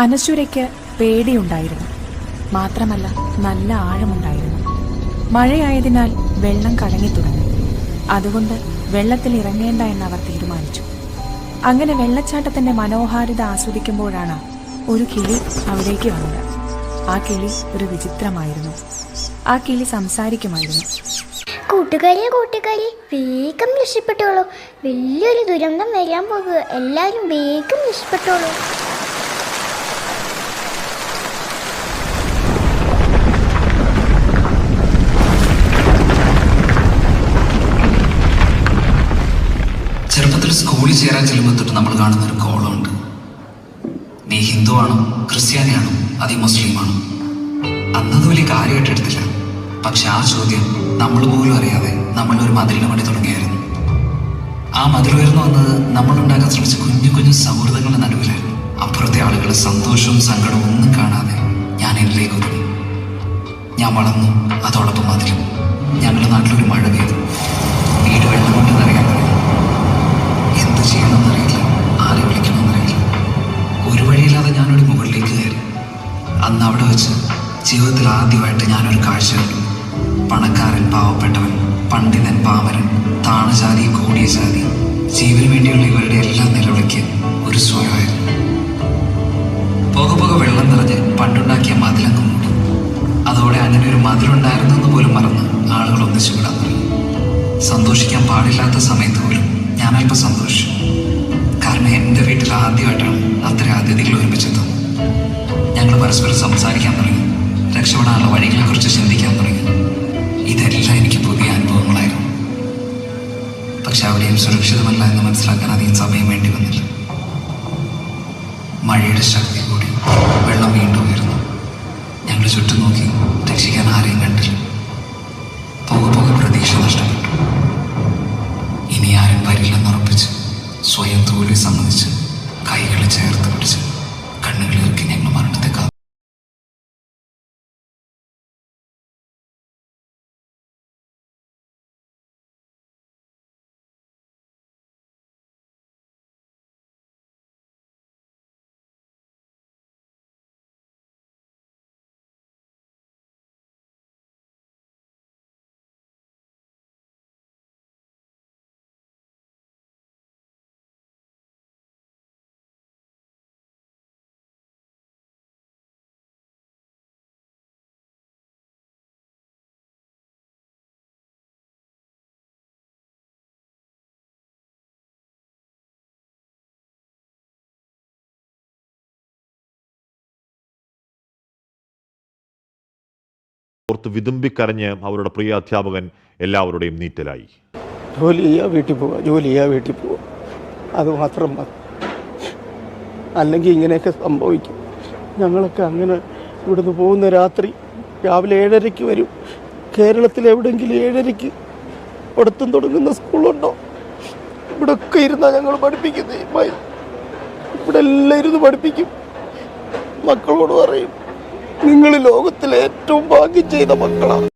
അനശ്വരയ്ക്ക് പേടിയുണ്ടായിരുന്നു. മാത്രമല്ല നല്ല ആഴമുണ്ടായിരുന്നു. മഴയായതിനാൽ വെള്ളം കലങ്ങി തുടങ്ങി അതുകൊണ്ട് വെള്ളത്തിൽ ഇറങ്ങേണ്ട എന്ന് അവർ തീരുമാനിച്ചു. അങ്ങനെ വെള്ളച്ചാട്ടത്തിന്റെ മനോഹാരിത ആസ്വദിക്കുമ്പോഴാണ് ഒരു കിളി അവിടേക്ക് വന്നത്. ആ കിളി ഒരു വിചിത്രമായിരുന്നു. ആ കിളി സംസാരിക്കുമായിരുന്നു. കൂട്ടുകാരി കൂട്ടുകാരി വേഗം രക്ഷപ്പെട്ടോളൂ. വലിയൊരു ദുരന്തം വരാൻ പോകുക. എല്ലാവരും വേഗം രക്ഷപ്പെട്ടോളൂ. ചെറുപ്പത്തിൽ സ്കൂളിൽ ചേരാൻ ചെല്ലുമ്പോൾ തൊട്ട് നമ്മൾ കാണുന്ന ഒരു കോളമുണ്ട്. നീ ഹിന്ദു ആണോ ക്രിസ്ത്യാനിയാണോ മുസ്ലിം മുസ്ലിമാണോ അന്നത് വലിയ കാര്യമായിട്ട് എടുത്തില്ല. പക്ഷെ ആ ചോദ്യം നമ്മൾ പോലും അറിയാതെ നമ്മൾ ഒരു മതിലിന് വേണ്ടി തുടങ്ങിയായിരുന്നു. ആ മതിൽ ഉയർന്നു വന്നത് നമ്മൾ ഉണ്ടാക്കാൻ ശ്രമിച്ച കുഞ്ഞു കുഞ്ഞു സൗഹൃദങ്ങളുടെ നടുവിലായിരുന്നു. അപ്പുറത്തെ ആളുകളുടെ സന്തോഷവും സങ്കടവും ഒന്നും കാണാതെ ഞാൻ എന്നിലേക്ക് ഒതുങ്ങി ഞാൻ വളർന്നു അതോടൊപ്പം മതിലും. ഞങ്ങളുടെ നാട്ടിലൊരു മഴ പെയ്തു. വീട് വെള്ളം കൊണ്ട് നിറയാൻ തുടങ്ങി എന്ത് ചെയ്യണമെന്നറിയില്ല ആരെ വിളിക്കണമെന്നറിയില്ല ഒരു വഴിയില്ലാതെ ഞാനൊരു മുകളിലേക്ക് കയറി. അന്ന് അവിടെ വെച്ച് ജീവിതത്തിൽ ആദ്യമായിട്ട് ഞാനൊരു കാഴ്ച കണ്ടു. പണക്കാരൻ പാവപ്പെട്ടവൻ പണ്ഡിതൻ പാമരൻ താണജാതി കൂടിയ ജാതി ജീവന് വേണ്ടിയുള്ള ഇവരുടെ എല്ലാ നിലവിളിക്ക് ഒരു സ്വരമായിരുന്നു. പോക പോക വെള്ളം നിറഞ്ഞ് പണ്ടുണ്ടാക്കിയ മതിലങ്ങ് മൂടി അതോടെ അങ്ങനെ ഒരു മതിലുണ്ടായിരുന്നെന്ന് പോലും മറന്ന് ആളുകൾ ഒന്നിച്ചു വിടാൻ സന്തോഷിക്കാൻ പാടില്ലാത്ത സമയത്ത് പോലും സന്തോഷം. കാരണം എന്റെ വീട്ടിൽ ആദ്യമായിട്ടാണ് അത്തരം അതിഥികൾ ഒരുമിച്ചെത്തുന്നത്. ഞങ്ങൾ പരസ്പരം സംസാരിക്കാൻ തുടങ്ങി. രക്ഷപ്പെടാനുള്ള വഴികളെ കുറിച്ച് ചിന്തിക്കാൻ തുടങ്ങി. ഇതെല്ലാം എനിക്ക് പുതിയ അനുഭവങ്ങളായിരുന്നു. പക്ഷെ അവിടെയും സുരക്ഷിതമല്ല എന്ന് മനസ്സിലാക്കാൻ അധികം സമയം വേണ്ടി വന്നില്ല. മഴയുടെ ശക്തി കൂടി വെള്ളം വീണ്ടും ഉയർന്നു. ഞങ്ങൾ ചുറ്റും നോക്കി രക്ഷിക്കാൻ ആരെയും കണ്ടില്ല. പോകെ പോകെ പ്രതീക്ഷ നഷ്ടപ്പെട്ടു. സ്വയം തോൽവി സമ്മതിച്ച് കൈകളെ ചേർത്ത് പിടിച്ച് കണ്ണുകളിറക്കി ഓർത്ത് വിതുമ്പിക്കരഞ്ഞ് അവരുടെ പ്രിയ അധ്യാപകൻ എല്ലാവരുടെയും നീറ്റലായി. ജോലി ചെയ്യുക വീട്ടിൽ പോവുക ജോലി ചെയ്യുക വീട്ടിൽ പോവുക അത് മാത്രം മതി. അല്ലെങ്കിൽ ഇങ്ങനെയൊക്കെ സംഭവിക്കും. ഞങ്ങളൊക്കെ അങ്ങനെ ഇവിടുന്ന് പോകുന്ന രാത്രി രാവിലെ ഏഴരയ്ക്ക് വരും. കേരളത്തിൽ എവിടെയെങ്കിലും ഏഴരയ്ക്ക് പഠിത്തം തുടങ്ങുന്ന സ്കൂളുണ്ടോ? ഇവിടെ ഒക്കെ ഇരുന്നാൽ ഞങ്ങൾ മൈ- ഇവിടെ എല്ലാം ഇരുന്ന് പഠിപ്പിക്കും. മക്കളോട് പറയും നിങ്ങൾ ലോകത്തിലെ ഏറ്റവും ഭാഗ്യം ചെയ്ത മക്കളാണ്